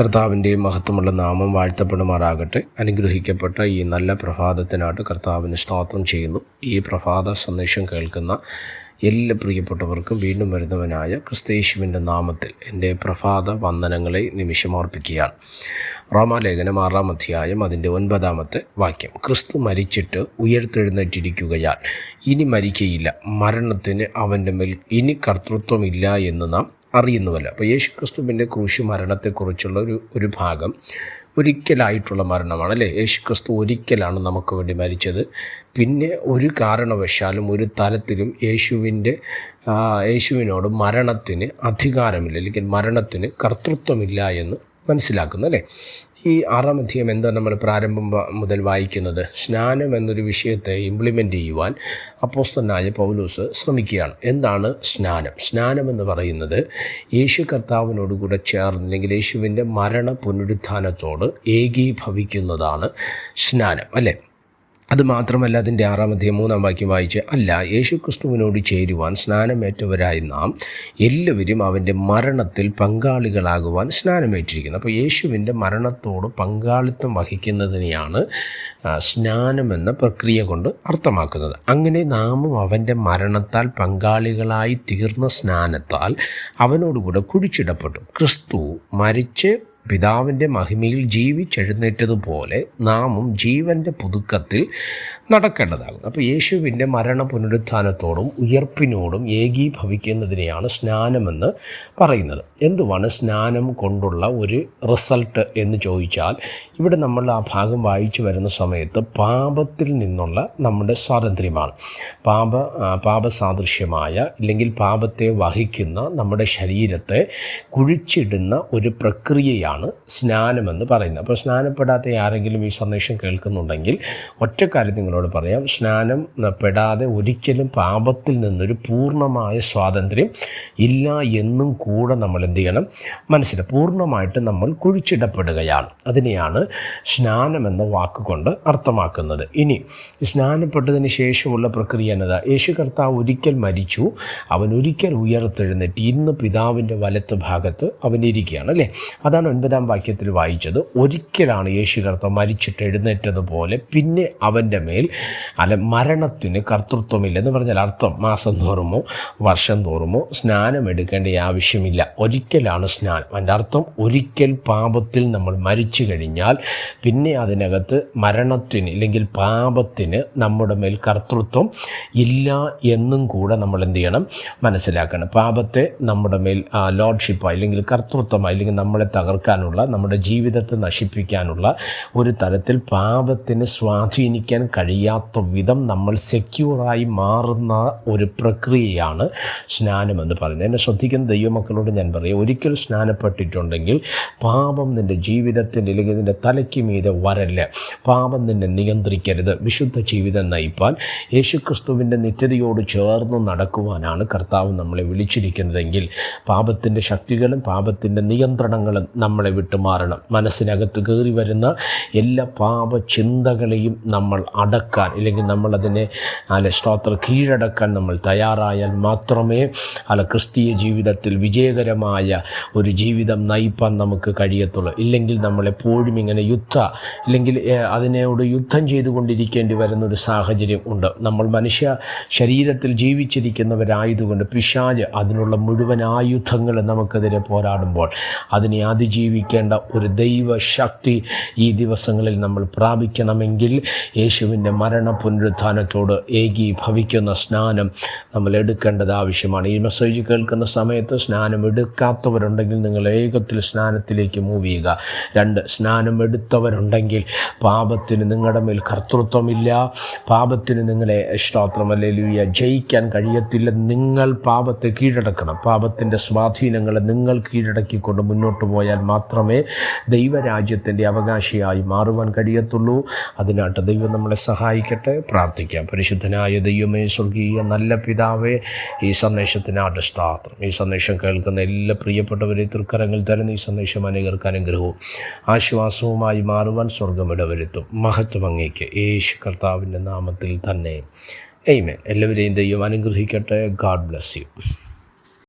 കർത്താവിന്റെ മഹത്വമുള്ള നാമം വാഴ്ത്തപ്പെടുമാറാകട്ടെ. അനുഗ്രഹിക്കപ്പെട്ട ഈ നല്ല പ്രഭാതത്തിനായിട്ട് കർത്താവിന് സ്തോത്രം ചെയ്യുന്നു. ഈ പ്രഭാത സന്ദേശം കേൾക്കുന്ന എല്ലാ പ്രിയപ്പെട്ടവർക്കും വീണ്ടും വരുന്നവനായ ക്രിസ്തേശുവിന്റെ നാമത്തിൽ എന്റെ പ്രഭാത വന്ദനങ്ങളെ നിമിഷമർപ്പിക്കുകയാണ് റോമാലേഖനം ആറാം അധ്യായം അതിന്റെ ഒൻപതാമത്തെ വാക്യം. ക്രിസ്തു മരിച്ചിട്ട് ഉയർത്തെഴുന്നേറ്റിരിക്കുകയാൽ ഇനി മരിക്കയില്ല. മരണത്തിന് അവന്റെ മേൽ ഇനി കർത്തൃത്വമില്ല എന്ന് നാം അറിയുന്നുവല്ലോ അപ്പോൾ യേശു ക്രിസ്തുവിന്റെ ക്രൂശ് മരണത്തെക്കുറിച്ചുള്ള ഒരു ഒരു ഭാഗം ഒരിക്കലായിട്ടുള്ള മരണമാണ് അല്ലേ? യേശു ക്രിസ്തു ഒരിക്കലാണ് നമുക്ക് വേണ്ടി മരിച്ചത്. പിന്നെ ഒരു കാരണവശാലും ഒരു തലത്തിലും യേശുവിന്റെ യേശുവിനോട് മരണത്തിന് അധികാരമില്ല അല്ലെങ്കിൽ മരണത്തിന് കർത്തൃത്വമില്ല എന്ന് മനസ്സിലാക്കുന്നു അല്ലേ? ഈ ആറാം അധ്യയം എന്താ നമ്മൾ പ്രാരംഭം മുതൽ വായിക്കുന്നത്? സ്നാനം എന്നൊരു വിഷയത്തെ ഇംപ്ലിമെന്റ് ചെയ്യുവാൻ അപ്പോസ്തനായ പൗലൂസ് ശ്രമിക്കുകയാണ്. എന്താണ് സ്നാനം? സ്നാനം എന്ന് പറയുന്നത് യേശു കർത്താവിനോടുകൂടെ ചേർന്ന് അല്ലെങ്കിൽ യേശുവിന്റെ മരണ പുനരുത്ഥാനത്തോട് ഏകീഭവിക്കുന്നതാണ് സ്നാനം അല്ലേ? അത് മാത്രമല്ല അതിന്റെ ആറാമത്തെ മൂന്നാം വാക്യം വായിച്ച് അല്ല യേശു ക്രിസ്തുവിനോട് ചേരുവാൻ സ്നാനമേറ്റവരായി നാം എല്ലാവരും അവന്റെ മരണത്തിൽ പങ്കാളികളാകുവാൻ സ്നാനമേറ്റിരിക്കുന്നു. അപ്പോൾ യേശുവിന്റെ മരണത്തോട് പങ്കാളിത്തം വഹിക്കുന്നതിനെയാണ് സ്നാനമെന്ന പ്രക്രിയ കൊണ്ട് അർത്ഥമാക്കുന്നത്. അങ്ങനെ നാമും അവന്റെ മരണത്താൽ പങ്കാളികളായി തീർന്ന സ്നാനത്താൽ അവനോടുകൂടെ കുഴിച്ചിടപ്പെട്ടു. ക്രിസ്തു മരിച്ച് പിതാവിന്റെ മഹിമയിൽ ജീവിച്ചെഴുന്നേറ്റതുപോലെ നാമും ജീവന്റെ പുതുക്കത്തിൽ നടക്കേണ്ടതാകും അപ്പോൾ യേശുവിന്റെ മരണ പുനരുത്ഥാനത്തോടും ഉയർപ്പിനോടും ഏകീഭവിക്കുന്നതിനെയാണ് സ്നാനമെന്ന് പറയുന്നത്. എന്തുവാണ് സ്നാനം കൊണ്ടുള്ള ഒരു റിസൾട്ട് എന്ന് ചോദിച്ചാൽ ഇവിടെ നമ്മൾ ആ ഭാഗം വായിച്ചു വരുന്ന സമയത്ത് പാപത്തിൽ നിന്നുള്ള നമ്മുടെ സ്വാതന്ത്ര്യമാണ്. പാപ പാപസാദൃശ്യമായ ഇല്ലെങ്കിൽ പാപത്തെ വഹിക്കുന്ന നമ്മുടെ ശരീരത്തെ കുഴിച്ചിടുന്ന ഒരു പ്രക്രിയയാണ് ആണ് സ്നാനമെന്ന് പറയുന്നത്. അപ്പോൾ സ്നാനപ്പെടാത്ത ആരെങ്കിലും ഈ സന്ദേശം കേൾക്കുന്നുണ്ടെങ്കിൽ ഒറ്റ കാര്യം നിങ്ങളോട് പറയാം. സ്നാനം പെടാതെ ഒരിക്കലും പാപത്തിൽ നിന്നൊരു പൂർണമായ സ്വാതന്ത്ര്യം ഇല്ല എന്നും കൂടെ നമ്മൾ എന്ത് ചെയ്യണം? മനസ്സിൽ പൂർണമായിട്ട് നമ്മൾ കുഴിച്ചിടപ്പെടുകയാണ്. അതിനെയാണ് സ്നാനം എന്ന വാക്കുകൊണ്ട് അർത്ഥമാക്കുന്നത്. ഇനി സ്നാനപ്പെട്ടതിന് ശേഷമുള്ള പ്രക്രിയ എന്നതാ? യേശു കർത്താവ് ഒരിക്കൽ മരിച്ചു. അവൻ ഒരിക്കൽ ഉയർത്തെഴുന്നേറ്റ് ഇന്ന് പിതാവിന്റെ വലത്ത് ഭാഗത്ത് അവൻ ഇരിക്കുകയാണ് അല്ലേ? അതാണ് ഒൻപതാം വാക്യത്തിൽ വായിച്ചത് ഒരിക്കലാണ് യേശു കർത്ത മരിച്ചിട്ട് എഴുന്നേറ്റതുപോലെ പിന്നെ അവന്റെ മേൽ അല്ല മരണത്തിന് കർത്തൃത്വമില്ലെന്ന് പറഞ്ഞാൽ അർത്ഥം മാസം തോറുമോ വർഷം തോറുമോ സ്നാനം എടുക്കേണ്ട ആവശ്യമില്ല. ഒരിക്കലാണ് സ്നാനം. അതിന്റെ അർത്ഥം ഒരിക്കൽ പാപത്തിൽ നമ്മൾ മരിച്ചു കഴിഞ്ഞാൽ പിന്നെ അതിനകത്ത് മരണത്തിന് ഇല്ലെങ്കിൽ പാപത്തിന് നമ്മുടെ മേൽ കർത്തൃത്വം ഇല്ല എന്നും കൂടെ നമ്മൾ എന്ത് ചെയ്യണം? മനസ്സിലാക്കണം. പാപത്തെ നമ്മുടെ മേൽ ലോഡ്ഷിപ്പായി അല്ലെങ്കിൽ കർത്തൃത്വമായി അല്ലെങ്കിൽ നമ്മളെ തകർക്കാനുള്ള നമ്മുടെ ജീവിതത്തെ നശിപ്പിക്കാനുള്ള ഒരു തരത്തിൽ പാപത്തിന് സ്വാധീനിക്കാൻ കഴിയാത്ത വിധം നമ്മൾ സെക്യൂറായി മാറുന്ന ഒരു പ്രക്രിയയാണ് സ്നാനമെന്ന് പറയുന്നത്. എന്നെ ശ്രദ്ധിക്കുന്ന ദൈവമക്കളോട് ഞാൻ പറയും ഒരിക്കൽ സ്നാനപ്പെട്ടിട്ടുണ്ടെങ്കിൽ പാപം നിന്റെ ജീവിതത്തിൽ അല്ലെങ്കിൽ നിന്റെ തലയ്ക്ക് മീതെ വരല്ല. പാപം നിന്നെ നിയന്ത്രിക്കരുത്. വിശുദ്ധ ജീവിതം നയിപ്പാൻ യേശുക്രിസ്തുവിന്റെ നിത്യതയോട് ചേർന്ന് നടക്കുവാനാണ് കർത്താവ് നമ്മളെ വിളിച്ചിരിക്കുന്നതെങ്കിൽ പാപത്തിന്റെ ശക്തികളും പാപത്തിന്റെ നിയന്ത്രണങ്ങളും നമ്മളെ വിട്ടുമാറണം. മനസ്സിനകത്ത് കയറി വരുന്ന എല്ലാ പാപ ചിന്തകളെയും നമ്മൾ അടക്കാൻ അല്ലെങ്കിൽ നമ്മളതിനെ അല്ല ശ്രോത്ര കീഴടക്കാൻ നമ്മൾ തയ്യാറായാൽ മാത്രമേ അല്ല ക്രിസ്തീയ ജീവിതത്തിൽ വിജയകരമായ ഒരു ജീവിതം നയിപ്പാൻ നമുക്ക് കഴിയത്തുള്ളൂ. ഇല്ലെങ്കിൽ നമ്മളെപ്പോഴും ഇങ്ങനെ യുദ്ധ അല്ലെങ്കിൽ അതിനോട് യുദ്ധം ചെയ്തുകൊണ്ടിരിക്കേണ്ടി വരുന്ന ഒരു സാഹചര്യം ഉണ്ട്. നമ്മൾ മനുഷ്യ ശരീരത്തിൽ ജീവിച്ചിരിക്കുന്നവരായതുകൊണ്ട് പിശാജ് അതിനുള്ള മുഴുവൻ ആയുധങ്ങൾ നമുക്കെതിരെ പോരാടുമ്പോൾ അതിനെ അതിജീവിക്കേണ്ട ഒരു ദൈവശക്തി ഈ ദിവസങ്ങളിൽ നമ്മൾ പ്രാപിക്കണമെങ്കിൽ യേശുവിന്റെ മരണ പുനരുത്ഥാനത്തോട് ഏകീഭവിക്കുന്ന സ്നാനം നമ്മൾ എടുക്കേണ്ടത് ആവശ്യമാണ്. ഈ മെസ്സേജ് കേൾക്കുന്ന സമയത്ത് സ്നാനം എടുക്കാത്തവരുണ്ടെങ്കിൽ നിങ്ങൾ ഏകത്തിൽ സ്നാനത്തിലേക്ക് മൂവ് ചെയ്യുക. രണ്ട് സ്നാനം എടുത്തവരുണ്ടെങ്കിൽ പാപത്തിന് നിങ്ങളുടെ മേൽ കർത്തൃത്വമില്ല. പാപത്തിന് നിങ്ങളെ സ്തോത്രമല്ലേ ലൂയ ജയിക്കാൻ കഴിയത്തില്ല. നിങ്ങൾ പാപത്തെ കീഴടക്കണം. പാപത്തിന്റെ സ്വാധീനങ്ങളെ നിങ്ങൾ കീഴടക്കിക്കൊണ്ട് മുന്നോട്ട് പോയാൽ മാത്രമേ ദൈവരാജ്യത്തിന്റെ അവകാശിയായി മാറുവാൻ കഴിയത്തുള്ളൂ. അതിനായിട്ട് ദൈവം നമ്മളെ സഹായിക്കട്ടെ. പ്രാർത്ഥിക്കാം. പരിശുദ്ധനായ ദൈവമേ സ്വർഗീയ നല്ല പിതാവേ ഈ സന്ദേശത്തിനാട്ട് സ്താത്രം. ഈ സന്ദേശം കേൾക്കുന്ന എല്ലാ പ്രിയപ്പെട്ടവരെ തൃക്കരങ്ങൾ തരുന്ന ഈ സന്ദേശം അനേകർക്ക് അനുഗ്രഹവും ആശ്വാസവുമായി മാറുവാൻ സ്വർഗം ഇടവരുത്തും. മഹത്വം അങ്ങേക്ക്. യേശു കർത്താവിന്റെ നാമത്തിൽ തന്നെ. എയ്മേ എല്ലാവരെയും ദൈവം അനുഗ്രഹിക്കട്ടെ. God bless you